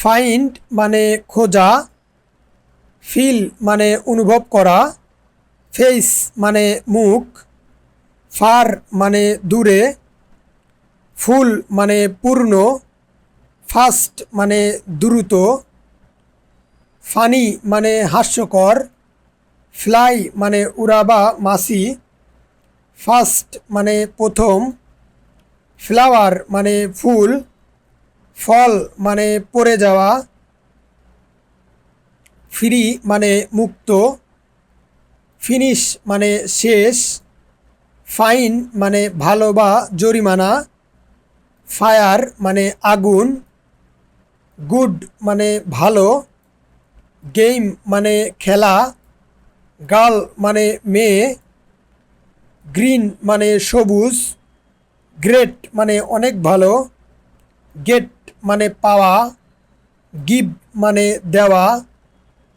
Find মানে খোঁজা feel মানে অনুভব করা ফেস মানে মুখ ফার মানে দূরে ফুল মানে পূর্ণ ফাস্ট মানে দ্রুত ফানি মানে হাস্যকর ফ্লাই মানে উড়াবা মাসি ফার্স্ট মানে প্রথম ফ্লাওয়ার মানে ফুল ফল মানে পড়ে যাওয়া, ফ্রি মানে মুক্ত, ফিনিশ মানে শেষ, ফাইন মানে ভালো বা জরিমানা, ফায়ার মানে আগুন, গুড মানে ভালো গেম মানে খেলা, গার্ল মানে মেয়ে, গ্রিন মানে সবুজ, গ্রেট মানে অনেক ভালো, গেট মানে পাওয়া গিভ মানে দেওয়া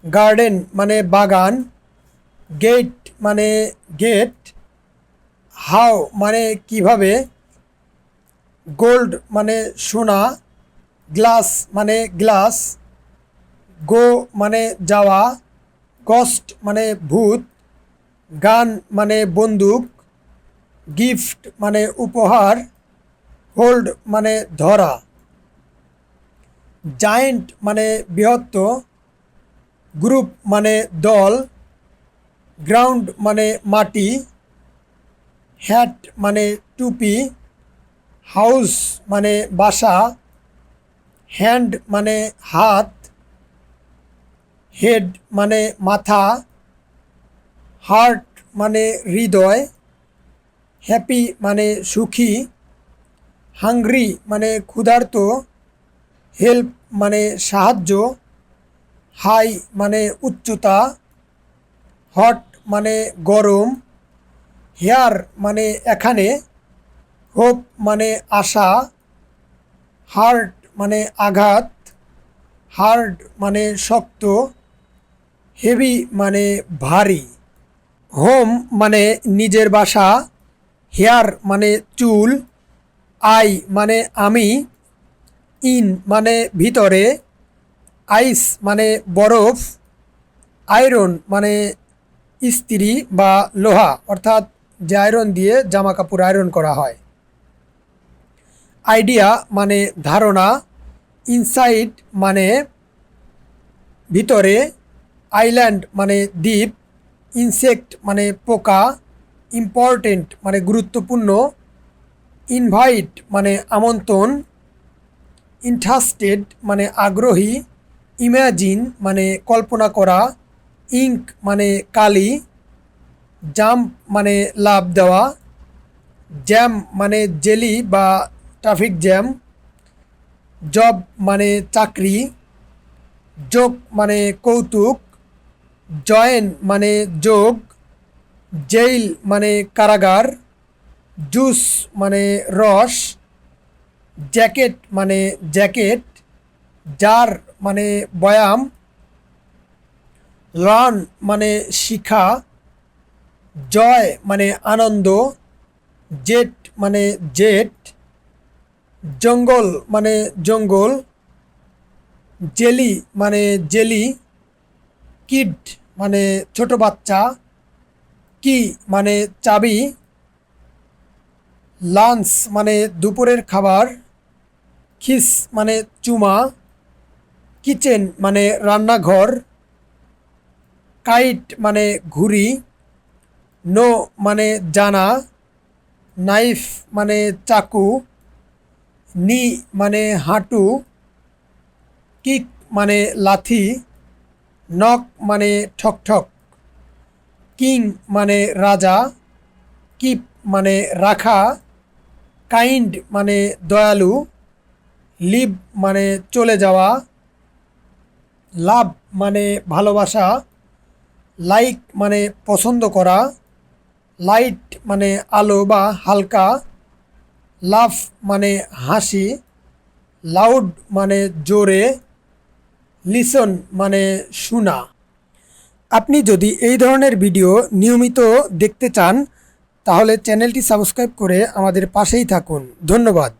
গার্ডেন মানে বাগান গেট মানে গেট হাও মানে কীভাবে গোল্ড মানে সোনা গ্লাস মানে গ্লাস গো মানে যাওয়া কস্ট মানে ভূত গান মানে বন্দুক গিফট মানে উপহার হোল্ড মানে ধরা জায়েন্ট মানে বৃহত্ত গ্রুপ মানে দল গ্রাউন্ড মানে মাটি হ্যাট মানে টুপি হাউস মানে বাসা হ্যান্ড মানে হাত হেড মানে মাথা হার্ট মানে হৃদয় হ্যাপি মানে সুখী হাংরি মানে ক্ষুধার্ত হেল্প মানে সাহায্য, হাই মানে উচ্চতা, হট মানে গরম, হেয়ার মানে এখানে, হোপ মানে আশা, হার্ট মানে আঘাত, হার্ড মানে শক্ত, হেভি মানে ভারী, হোম মানে নিজের বাসা, হেয়ার মানে চুল, আই মানে আমি ইন মানে ভিতরে, আইস মানে বরফ, আয়রন মানে ইস্ত্রি বা লোহা, অর্থাৎ যে আয়রন দিয়ে জামা কাপড় আয়রন করা হয়। আইডিয়া মানে ধারণা ইনসাইড মানে ভিতরে, আইল্যান্ড মানে দ্বীপ, ইনসেক্ট মানে পোকা, ইম্পর্টেন্ট মানে গুরুত্বপূর্ণ, ইনভাইট মানে আমন্ত্রণ ইন্টারেস্টেড মানে আগ্রহী ইম্যাজিন মানে কল্পনা করা ইঙ্ক মানে কালি জাম্প মানে লাভ দেওয়া জ্যাম মানে জেলি বা ট্রাফিক জ্যাম জব মানে চাকরি যোগ মানে কৌতুক জয়েন মানে যোগ জেইল মানে কারাগার জুস মানে রস জ্যাকেট মানে জ্যাকেট জার মানে বয়াম লার্ন মানে শিখা, জয় মানে আনন্দ, জেট মানে জেট, জঙ্গল মানে জঙ্গল, জেলি মানে জেলি, কিড মানে ছোট বাচ্চা, কি মানে চাবি, লাঞ্চ মানে দুপুরের খাবার খিস মানে চুমা, কিচেন মানে রান্নাঘর, কাইট মানে ঘুড়ি, নো মানে জানা, নাইফ মানে চাকু, নি মানে হাঁটু, কিক মানে লাথি নক মানে ঠক ঠক কিং মানে রাজা, কিপ মানে রাখা, কাইন্ড মানে দয়ালু লিভ মানে চলে যাওয়া, লাভ মানে ভালোবাসা, লাইক মানে পছন্দ করা, লাইট মানে আলো বা হালকা লাভ মানে হাসি, লাউড মানে জোরে, লিসন মানে শোনা। আপনি যদি এই ধরনের ভিডিও নিয়মিত দেখতে চান, তাহলে চ্যানেলটি সাবস্ক্রাইব করে আমাদের পাশেই থাকুন। ধন্যবাদ।